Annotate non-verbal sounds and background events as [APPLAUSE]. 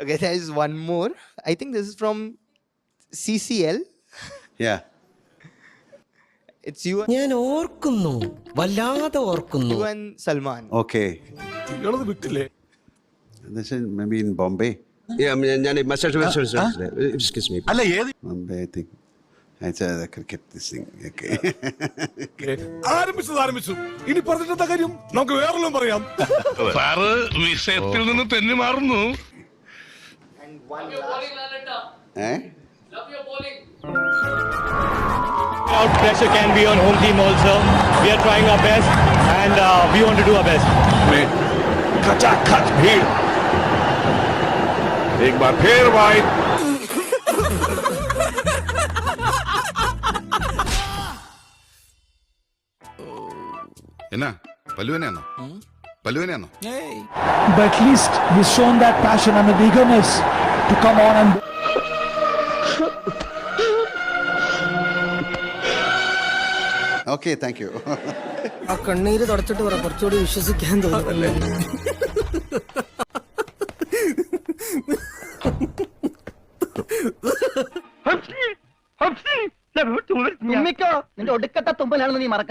Okay, there is one more. I think this is from CCL. Yeah. It's you, ഞാൻ ഓർക്കുന്നു വല്ലാതെ ഓർക്കുന്നു you and Salman. Okay. This is maybe in Bombay. yeah ഞാൻ message excuse me അല്ല ഏത് Bombay, I think. It's I the cricket this thing. Okay. ആരംഭിച്ചത് ആരംഭിച്ചു ഇനി പറഞ്ഞിട്ടെന്താ കാര്യം നമുക്ക് വേറെല്ലാം പറയാം സാറ് വിഷയത്തിൽ നിന്ന് തെന്നി മാറുന്നു eh? out pressure can be on home team also. We are trying our best and uh, we want to do our best. खचाखच भीड़ एक बार फिर वाइड എന്നാ പല്ലുവനെയാണോ പല്ലുവനെയാണോ but at least he's shown that passion and the eagerness to come on and Okay, thank you. [LAUGHS] ആ കണ്ണീര് തുടച്ചിട്ട് പറ കുറച്ചുകൂടി വിശ്വസിക്കാൻ തോന്നുന്നല്ലേ? നിന്റെ ഒടുക്കത്തെ തുമ്പലാണെന്ന് നീ മറക്കണ്ട.